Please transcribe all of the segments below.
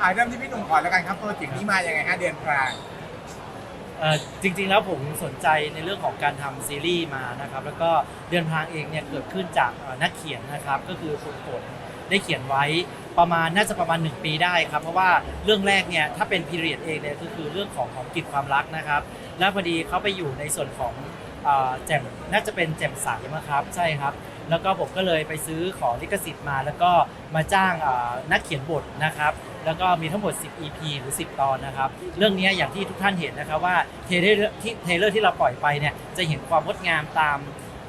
อ่าเริ่มที่พี่หนุ่มก่อนแล้วกันครับโปรเจกต์นี้มายังไงฮะเดือนพรางเอ่อจริงๆแล้วผมสนใจในเรื่องของการทำซีรีส์มานะครับแล้วก็เดือนพรางเองเนี่ยเกิดขึ้นจากเอ่อนักเขียนนะครับก็คือคุณฝนได้เขียนไว้ประมาณน่าจะประมาณ 1 ปีได้ครับเพราะว่าเรื่องแรกเนี่ยถ้าเป็นพีเรียดเองเนี่ยก็คือเรื่องของของกิจความรักนะครับแล้วพอดีเขาไปอยู่ในส่วนของเอ่อแจ่มน่าจะเป็นแจ่มใสนะครับใช่ครับ แล้วก็ผมก็เลยไปซื้อของลิขสิทธิ์มา แล้วก็มาจ้างเอ่อนักเขียนบทนะครับ แล้วก็มีทั้งหมด 10 EP หรือ 10 ตอนนะครับ เรื่องนี้อย่างที่ทุกท่านเห็นนะครับว่าเทเลอร์ที่เทเลอร์ที่เราปล่อยไปเนี่ยจะเห็นความงดงามตาม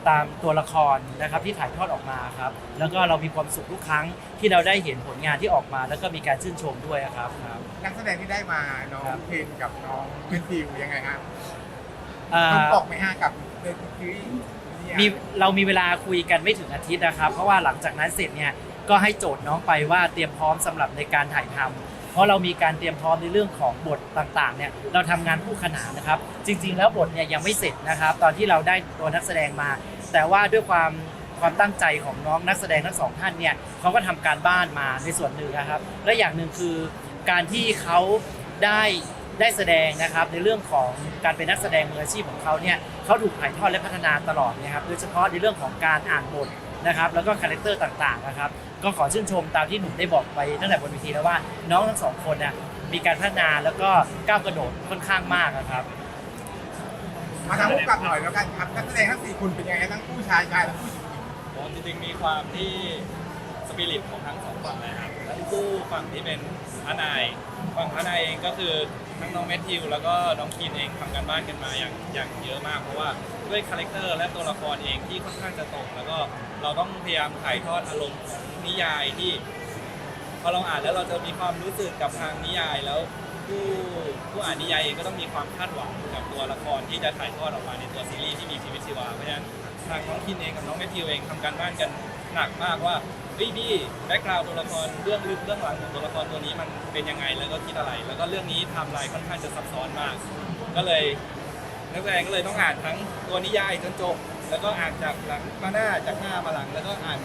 ตามตัวละครนะครับที่ถ่ายทอดออกมาครับแล้วก็เรามีความสุขทุกครั้งที่เราได้เห็นผลงานที่ออกมา แล้วก็มีการชื่นชมด้วยครับครับ นักแสดงที่ได้มาน้องครับเพนกับน้องเวนฟิวยังไงฮะเอ่อต้องบอกไหมฮะกับเรื่องซีรีส์เนี่ยมีเรามีเวลาคุยกันไม่ถึงอาทิตย์นะครับ เพราะว่าหลังจากนั้นเสร็จเนี่ย ก็ให้โจทย์น้องไปว่าเตรียมพร้อมสำหรับในการถ่ายทำเพราะเรามีการเตรียมพร้อมในเรื่องของบทต่างๆเนี่ยเราทำงานคู่ขนานนะครับ จริง ๆ แล้วบทเนี่ยยังไม่เสร็จนะครับ ตอนที่เราได้ตัวนักแสดงมา แต่ว่าด้วยความความตั้งใจของน้องนักแสดงทั้งสองท่านเนี่ยเขาก็ทำการบ้านมาในส่วนหนึ่งนะครับ และอย่างหนึ่งคือการที่เขาได้ได้แสดงนะครับในเรื่องของการเป็นนักแสดงมืออาชีพของเขาเนี่ยเขาถูกถ่ายทอดและพัฒนาตลอดนะครับโดยเฉพาะในเรื่องของการอ่านบทนะครับแล้วก็คาแรคเตอร์ต่างๆนะครับ ก็ขอชื่นชมตามที่หนุ่มได้บอกไปตั้งแต่บนเวทีแล้วว่าน้องทั้งสองคนน่ะมีการพัฒนาแล้วก็ก้าวกระโดดค่อนข้างมากนะครับ มาทางผู้กำกับหน่อยแล้วกันครับนักแสดงทั้งสี่คนเป็นยังไงทั้งผู้ชายชายและผู้หญิงผมจริงๆมีความที่สปิริตของทั้งสองฝั่งเลยครับทั้งคู่ฝั่งที่เป็นพระนายฝั่งพระนายเองก็คือ ทั้งน้องแมทธิวแล้วก็น้องคีนเองทำกันบ้านกันมาอย่างอย่างเยอะมาก เพราะว่าด้วยคาแรคเตอร์และตัวละครเองที่ค่อนข้างจะตรงแล้วก็เราต้องพยายามถ่ายทอดอารมณ์ของนิยายที่ พอเราอ่านแล้วเราจะมีความรู้สึกกับทางนิยายแล้วผู้ผู้อ่านนิยายเองก็ต้องมีความคาดหวังกับตัวละครที่จะถ่ายทอดออกมาในตัวซีรีส์ที่มีชีวิตชีวาเพราะฉะนั้นทางน้องคินเองกับน้องแมทธิวเองทำการบ้านกันหนักมากว่า ฮ้ยพี่แบ็กกราวด์ตัวละครเรื่องลึกเรื่องหลังของตัวละครตัวนี้มันเป็นยังไงแล้วก็คิดอะไร แล้วก็เรื่องนี้ไทำลายค่อนข้างจะซับซ้อนมาก ก็เลยนักแสดงก็เลยต้องอ่านทั้งตัวนิยายจนจบ แล้วก็อ่านจากหลังมาหน้าจากหน้ามาหลัง แล้วก็อ่าน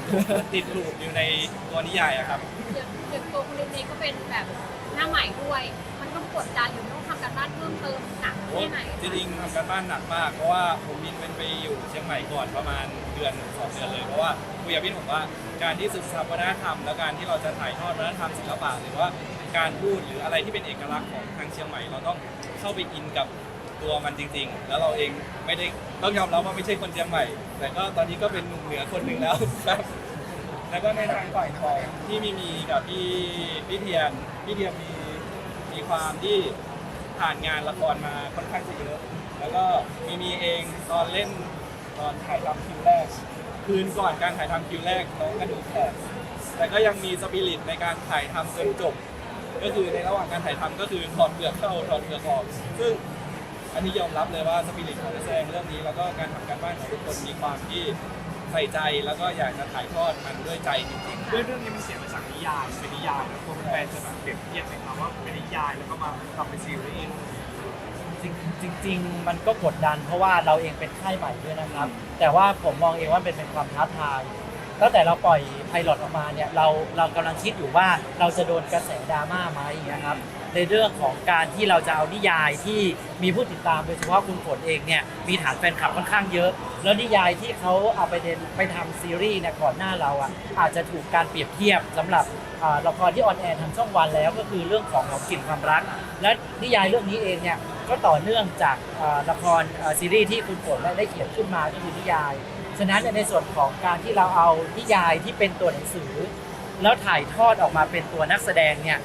ติดลูปอยู่ในตัวนิยายอะครับอย่างอย่างตัวคุณเองก็เป็นแบบหน้าใหม่ด้วย มันต้องกดดันหรือต้อง การบ้านเพิ่มเติมหนักแค่ไหนจริงๆทำการบ้านหนักมาก เพราะว่าผมบินเป็นไปอยู่เชียงใหม่ก่อนประมาณเดือนสองเดือนเลย เพราะว่าคุยกับพี่ผมว่าการที่ศึกษาวัฒนธรรม และการที่เราจะถ่ายทอดวัฒนธรรมศิลปะหรือว่าการพูดหรืออะไรที่เป็นเอกลักษณ์ของทางเชียงใหม่ เราต้องเข้าไปอินกับตัวมันจริง ๆ แล้วเราเองไม่ได้ต้องยอมรับว่าไม่ใช่คนเชียงใหม่ แต่ก็ตอนนี้ก็เป็นหนุ่มเหนือคนหนึ่งแล้วครับแล้วก็ในทางฝ่ายของที่มีมีกับพี่พี่เทียนพี่เทียนมีมีความที่ ผ่านงานละครมาค่อนข้างจะเยอะ แล้วก็มีมีเองตอนเล่นตอนถ่ายทำคิวแรก คืนก่อนการถ่ายทำคิวแรกน้องกระดูกแตกแต่ก็ยังมีสปิริตในการถ่ายทำจนจบ ก็คือในระหว่างการถ่ายทำก็คือถอดเปลือกเข้าถอดเปลือกออก ซึ่งอันนี้ยอมรับเลยว่าสปิริตของนักแสดงเรื่องนี้แล้วก็การทำการบ้านของทุกคนมีความที่ ส่ใจแล้วก็อยากจะถ่ายทอดมันด้วยใจจริงๆด้วยเรื่องนี้มันเขียนมาจากนิยายเป็นนิยายแล้วตัวแฟนจะแบบเปรียบเทียบไหมครับว่าเป็นนิยายแล้วก็มาทำเป็นซีรีส์จริงจริงๆมันก็กดดันเพราะว่าเราเองเป็นค่ายใหม่ด้วยนะครับ แต่ว่าผมมองเองว่าเป็นเป็นความท้าทายตั้งแต่เราปล่อยไพลอตออกมาเนี่ยเราเรากำลังคิดอยู่ว่าเราจะโดนกระแสดราม่าไหมนะครับ ในเรื่องของการที่เราจะเอานิยายที่มีผู้ติดตามโดยเฉพาะคุณฝนเองเนี่ยมีฐานแฟนคลับค่อนข้างเยอะ แล้วนิยายที่เขาเอาไปเดนไปทำซีรีส์เนี่ยก่อนหน้าเราอะอาจจะถูกการเปรียบเทียบสำหรับอ่าละครที่ออนแอร์ทางช่องวันแล้วก็คือเรื่องของของกลิ่นความรัก และนิยายเรื่องนี้เองเนี่ยก็ต่อเนื่องจากอ่าละครอ่าซีรีส์ที่คุณฝนได้เขียนขึ้นมาก็คือนิยาย ฉะนั้นเนี่ยในส่วนของการที่เราเอานิยายที่เป็นตัวหนังสือ แล้วถ่ายทอดออกมาเป็นตัวนักแสดงเนี่ย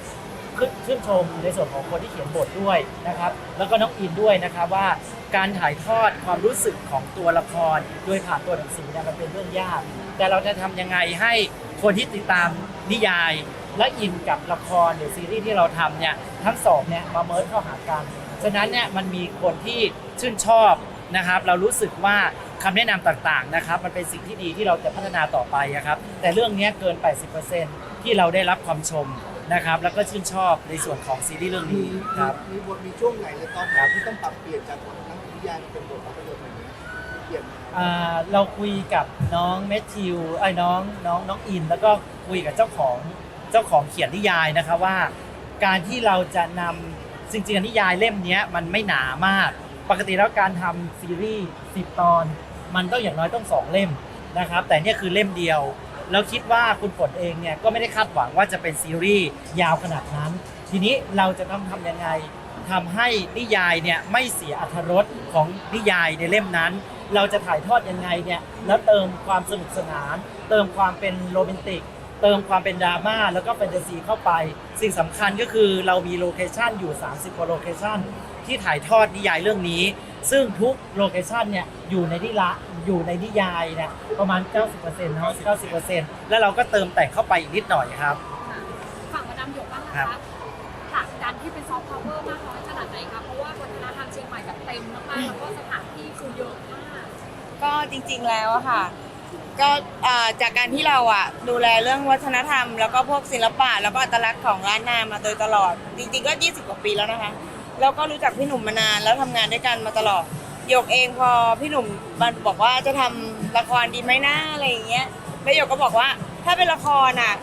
ชื่นชมในส่วนของคนที่เขียนบทด้วยนะครับ แล้วก็น้องอินด้วยนะครับว่าการถ่ายทอดความรู้สึกของตัวละคร โดยผ่านตัวหนังสือเนี่ยมันเป็นเรื่องยาก แต่เราจะทำยังไงให้คนที่ติดตามนิยาย และอินกับละครหรือซีรีส์ที่เราทำเนี่ยทั้งสองเนี่ยมาเมิร์เข้าหากันฉะนั้นเนี่ยมันมีคนที่ชื่นชอบนะครับ เรารู้สึกว่าคำแนะนำต่างๆนะครับ มันเป็นสิ่งที่ดีที่เราจะพัฒนาต่อไปอะครับ แต่เรื่องนี้เกิน 80%ที่เราได้รับความชม นะครับ แล้วก็ชื่นชอบในส่วนของซีรีส์เรื่องมีนี้ครับ มีบทมีช่วงไหนในตอนไหนที่ต้องปรับเปลี่ยนจากบททั้งนิยายมาเป็นบทภาพยนตร์อย่างเงี้ยเปลี่ยนไหมครับอ่าเราคุยกับน้องเมทธิวไอ้ยน้องน้องน้องอิน แล้วก็คุยกับเจ้าของเจ้าของเขียนนิยายนะครับว่า การที่เราจะนำจริงๆนิยายเล่มเนี้ยมันไม่หนามาก ปกติแล้วการทำซีรีส์10ตอน มันต้องอย่างน้อยต้องสองเล่มนะครับ แต่เนี่ยคือเล่มเดียว แล้วคิดว่าคุณฝนเองเนี่ยก็ไม่ได้คาดหวังว่าจะเป็นซีรีส์ยาวขนาดนั้น ทีนี้เราจะต้องทำยังไงทำให้นิยายเนี่ยไม่เสียอรรถรสของนิยายในเล่มนั้น เราจะถ่ายทอดยังไงเนี่ยแล้วเติมความสนุกสนาน เติมความเป็นโรแมนติก เติมความเป็นดราม่าแล้วก็แฟนตาซีเข้าไป สิ่งสำคัญก็คือเรามีโลเคชันอยู่ 30กว่าโลเคชันที่ถ่ายทอดนิยายเรื่องนี้ ซึ่งทุกโลเคชันเนี่ยอยู่ในนิละอยู่ในนิยายเนี่ยประมาณ 90%นะ90%แล้วเราก็เติมแต่งเข้าไปอีกนิดหน่อยครับ ฝั่งมาดามหยกบ้างนะครัคะบ ผลักดันที่เป็นซอฟต์พาวเวอร์มากน้อยขนาดไหนคะ เพราะว่าวัฒนธรรมเชียงใหม่แบบเต็มมากๆ แล้วก็สถานที่คือเยอะมากก็จริงๆแล้วอะค่ะก็เอ่อจากการที่เราอะดูแลเรื่องวัฒนธรรม แล้วก็พวกศิลปะแล้วก็อัตลักษณ์ของร้านนามาโดยตลอด จริงๆก็ 20 กว่าปีแล้วนะคะ แล้วก็รู้จักพี่หนุ่มมานานแล้วทำงานด้วยกันมาตลอดหยกเองพอพี่หนุ่มมันบอกว่าจะทำละครดีไหมนะอะไรอย่างเงี้ยแล้วหยกก็บอกว่าถ้าเป็นละครอะ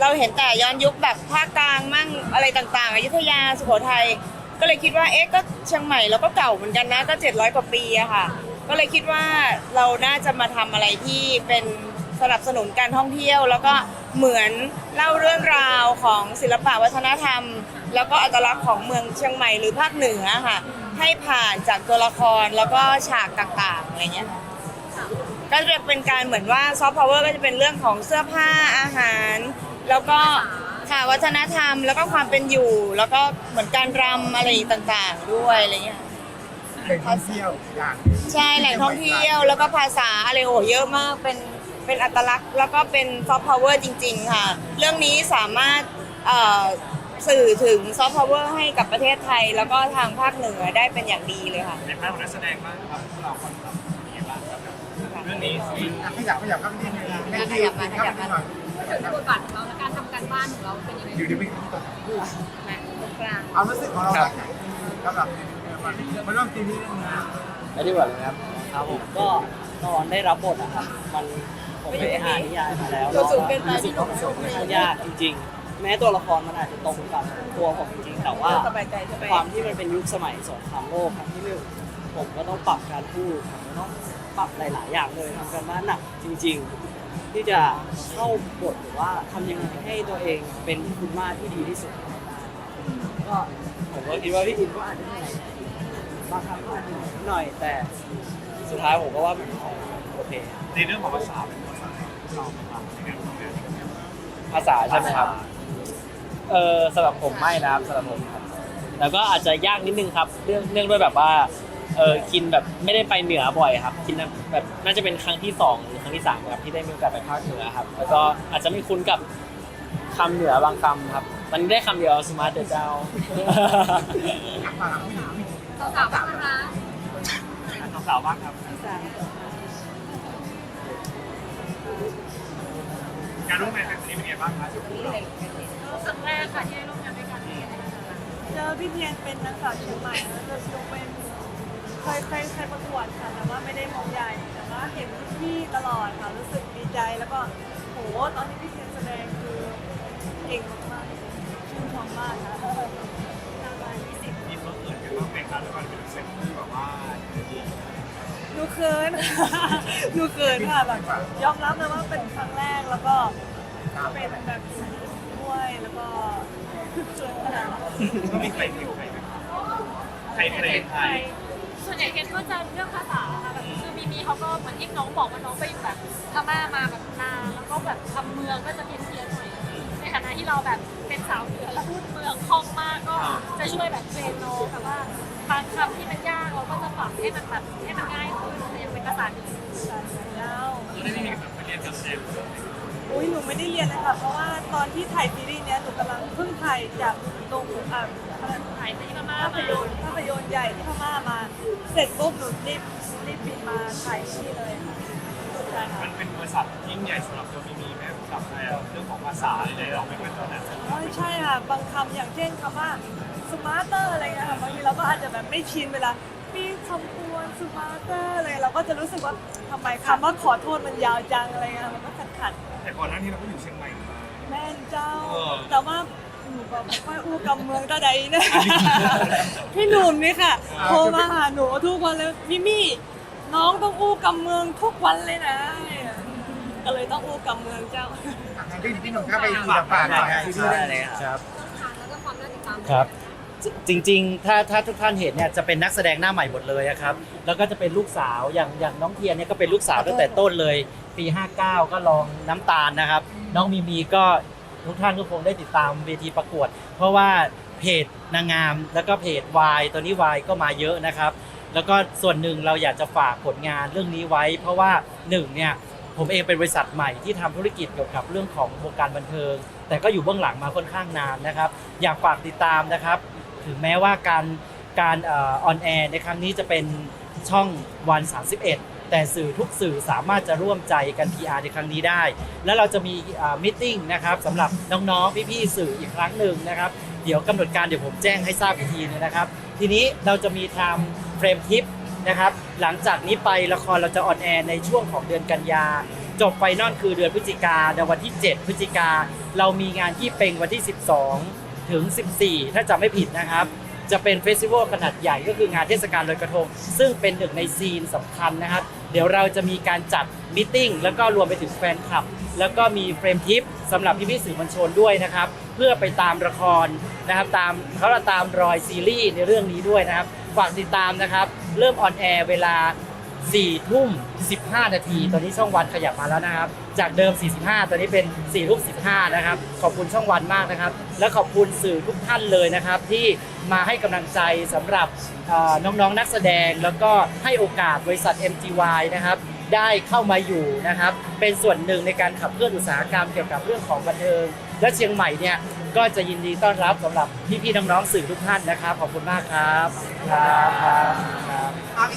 เราเห็นแต่ย้อนยุคแบบภาคกลางมั่งอะไรต่างๆอยุธยาสุโขทัยก็เลยคิดว่าเอ๊ะก็เชียงใหม่เราก็เก่าเหมือนกันนะก็ 700 กว่าปีอะค่ะ ก็เลยคิดว่าเราน่าจะมาทำอะไรที่เป็น สนับสนุนการท่องเที่ยว แล้วก็เหมือนเล่าเรื่องราวของศิลปะวัฒนธรรม แล้วก็อัตลักษณ์ของเมืองเชียงใหม่หรือภาคเหนือค่ะ ให้ผ่านจากตัวละครแล้วก็ฉากต่างๆอะไรเงี้ยค่ะก็จะเป็นการเหมือนว่าซอฟต์พาวเวอร์ก็จะเป็นเรื่องของเสื้อผ้าอาหาร แล้วก็ค่ะวัฒนธรรมแล้วก็ความเป็นอยู่ แล้วก็เหมือนการรำอะไรต่างๆ ด้วยอะไรเงี้ยเป็นท่องเที่ยวอย่างหนึ่ง ใช่แหล่งท่องเที่ยวแล้วก็ภาษาอะไรโอ้เยอะมากเป็น เป็นอัตลักษณ์แล้วก็เป็นซอฟต์พาวเวอร์จริง ๆ ค่ะ เรื่องนี้สามารถเอ่อสื่อถึงซอฟต์พาวเวอร์ให้กับประเทศไทย แล้วก็ทางภาคเหนือได้เป็นอย่างดีเลยค่ะในภาคของนักแสดงบ้างครับพวกเราคนทำเป็นยังไงบ้างครับเรื่องนี้อะขยับขยับเข้าไปนิดนึงแม่ขยับมาขยับมาหน่อยถึงบทบาทของเราและการทำการบ้านของเราเป็นยังไงอยู่ดีไม่พูดมาตรงกลางเอารู้สึกของเราจากไหนสำหรับมามาร่วมทีมนี้เรื่องนี้ไม่ได้บอกเลยครับครับผมก็ตอนได้รับบทอะครับมัน ผมไปอ่านนิยายมาแล้วตัวสูงเกินไปรู้สึกว่ามันค่อนข้างยากจริง ๆ แม้ตัวละครมันอาจจะตรงกับตัวผมจริงๆแต่ว่า สบายใจสบายความที่มันเป็นยุคสมัยสงครามโลกครั้งที่หนึ่งผมก็ต้องปรับการพูดผมก็ต้องปรับหลาย ๆ อย่างเลยทำกันบ้านหนักจริง ๆ ที่จะเข้าบทหรือว่าทำยังไงให้ตัวเองเป็นคุณมาที่ดีที่สุดก็ผมก็คิดว่าพี่อินก็อาจจะเหนื่อยบางครั้งก็อาจจะเหนื่อยนิดหน่อยแต่สุดท้ายผมก็ว่ามันโอเค ในเรื่องของภาษาเป็นภาษาที่เราทำในการทำงาน ภาษาใช่ไหมครับ เออสำหรับผมไม่นะครับสำหรับผมครับแล้วก็อาจจะยากนิดนึงครับเรื่องเนื่องด้วยแบบว่าเออคินแบบไม่ได้ไปเหนือบ่อยครับคินแบบน่าจะเป็นครั้งที่สองหรือครั้งที่สามครับที่ได้มีโอกาสไปภาคเหนือครับ แล้วก็อาจจะไม่คุ้นกับคำเหนือบางคำครับ มันได้คำเดียวสมาร์ทเดเจ้ามาหาผู้หญิงผู้หญิงสาวๆบ้างนะคะสาวๆบ้างครับ การร่วมงานครั้งนี้เป็นไงบ้างคะครั้งแรกค่ะที่ได้ร่วมงานด้วยกันเป็นยังไงบ้างคะเจอพี่เพียนเป็นนักสาวเชียงใหม่แล้วเจอพี่ยงเป็นเคยเคยเคยประกวดค่ะแต่ว่าไม่ได้มองใหญ่แต่ว่าเห็นพี่ตลอดค่ะรู้สึกดีใจแล้วก็โหตอนที่พี่เพียนแสดงคือเก่ง เขินหนูเขินค่ะแบบยอมรับเลยว่าเป็นครั้งแรกแล้วก็เป็นแบบด้วยแล้วก็เขินขนาดนั้นก็มีใครเพลงใครไหมครับใครเพลงใครส่วนใหญ่เคนก็จะเรื่องภาษาค่ะแบบคือมีมีเขาก็เหมือนที่น้องบอกว่าน้องไปแบบพม่ามาแบบนานแล้วก็แบบคำเมืองก็จะเพี้ยนเพียนหน่อยในฐานะที่เราแบบเป็นสาวเหนือแล้วพูดเมืองคล่องมากก็จะช่วยแบบเทรนน้องแบบว่า บางคำที่มันยากเราก็จะปรับให้มันแบบให้มันง่ายขึ้นแต่ยังเป็นภาษาเหนือแล้วเราได้มีแบบไปเรียนการแสดงอุ้ยหนูไม่ได้เรียนเลยค่ะเพราะว่าตอนที่ถ่ายซีรีส์เนี้ยหนูกำลังเพิ่งถ่ายจากตรงอ่าอะไรถ่ายที่พม่าภาพมายนตร์ภาพยนตร์ใหญ่ที่พม่ามา เสร็จปุ๊บหนูรีบรีบบินมาถ่ายที่นี่เลยค่ะใช่ค่ะมันเป็นบริษัทยิ่งใหญ่สำหรับตัวมีมีแม่กับเรื่องของภาษาอะไรเราไม่ค่อยถนัดอ๋อใช่ค่ะบางคำอย่างเช่นคำว่า สมาร์เตอร์อะไรเงี้ยค่ะบางทีเราก็อาจจะแบบไม่ชินเวลามีคำกวนสมาร์เตอร์อะไรเราก็จะรู้สึกว่าทำไมคำว่าขอโทษมันยาวจังอะไรเงี้ยมันก็ขัดขัดๆแต่ก่อนหน้านี้เราก็อยู่เชียงใหม่มาแม่นเจ้า เออ แต่ว่าหนูแบบไม่อู้กำเมืองตาใดนะพี่หนุ่มนี่ค่ะโทรมาหาหนูทุกวันเลยมิมี่น้องต้องอู้กำเมืองทุกวันเลยนะก็เลยต้องอู้กำเมืองเจ้าทางที่พี่หนุ่มเข้าไปดูฝากหน่อยซีรีส์เรื่องนี้ครับช่องทางแล้วก็ความน่าติดตามครับ จจริงๆ ถ้าถ้าทุกท่านเห็นเนี่ยจะเป็นนักแสดงหน้าใหม่หมดเลยอะครับ แล้วก็จะเป็นลูกสาวอย่างอย่างน้องเทียนเนี่ยก็เป็นลูกสาวตั้งแต่ต้นเลย ปี 59 ก็ลองน้ำตาลนะครับ น้องมีมีก็ทุกท่านก็คงได้ติดตามเวทีประกวด เพราะว่าเพจนางงาม แล้วก็เพจวายตัวนี้วายก็มาเยอะนะครับ แล้วก็ส่วนหนึ่งเราอยากจะฝากผลงานเรื่องนี้ไว้ เพราะว่าหนึ่งเนี่ยผมเองเป็นบริษัทใหม่ที่ทำธุรกิจเกี่ยวกับเรื่องของวงการบันเทิง แต่ก็อยู่เบื้องหลังมาค่อนข้างนานนะครับ อยากฝากติดตามนะครับ ถึงแม้ว่าการการออนแอร์ในครั้งนี้จะเป็นช่องวัน 31 แต่สื่อทุกสื่อสามารถจะร่วมใจกัน PR ในครั้งนี้ได้ แล้วเราจะมีมิ팅นะครับสำหรับน้องๆพี่ๆสื่ออีกครั้งหนึ่งนะครับเดี๋ยวกำหนดการเดี๋ยวผมแจ้งให้ทราบอีกทีนึงนะครับ ทีนี้เราจะมีทำเฟรมทิปนะครับหลังจากนี้ไปละครเราจะออนแอร์ในช่วงของเดือนกันยาจบไฟนอลคือเดือนพฤศจิกาในวันที่ 7 พฤศจิกา เรามีงานที่เป็งวันที่ 12 ถึง 14 ถ้าจำไม่ผิดนะครับ จะเป็นเฟสติวัลขนาดใหญ่ก็คืองานเทศกาลลอยกระทง ซึ่งเป็นหนึ่งในซีนสำคัญนะครับ เดี๋ยวเราจะมีการจัดมิทติ้งแล้วก็รวมไปถึงแฟนคลับ แล้วก็มีเฟรมทิปสำหรับพี่ๆสื่อมวลชนด้วยนะครับ เพื่อไปตามละครนะครับตามเขาจะตามรอยซีรีส์ในเรื่องนี้ด้วยนะครับ ฝากติดตามนะครับ เริ่มออนแอร์เวลา 4ทุ่ม15 นาที ตอนนี้ช่องวันขยับมาแล้วนะครับ จากเดิม 45 ตอนนี้เป็น4ทุ่ม15 นะครับ ขอบคุณช่องวันมากนะครับ และขอบคุณสื่อทุกท่านเลยนะครับ ที่มาให้กำลังใจสำหรับเอ่อน้องๆนักแสดง แล้วก็ให้โอกาสบริษัท MGY นะครับได้เข้ามาอยู่นะครับ เป็นส่วนหนึ่งในการขับเคลื่อนอุตสาหกรรมเกี่ยวกับเรื่องของบันเทิง และเชียงใหม่เนี่ยก็จะยินดีต้อนรับสำหรับพี่ๆน้องๆสื่อทุกท่านนะครับ ขอบคุณมากครับ ครับครับ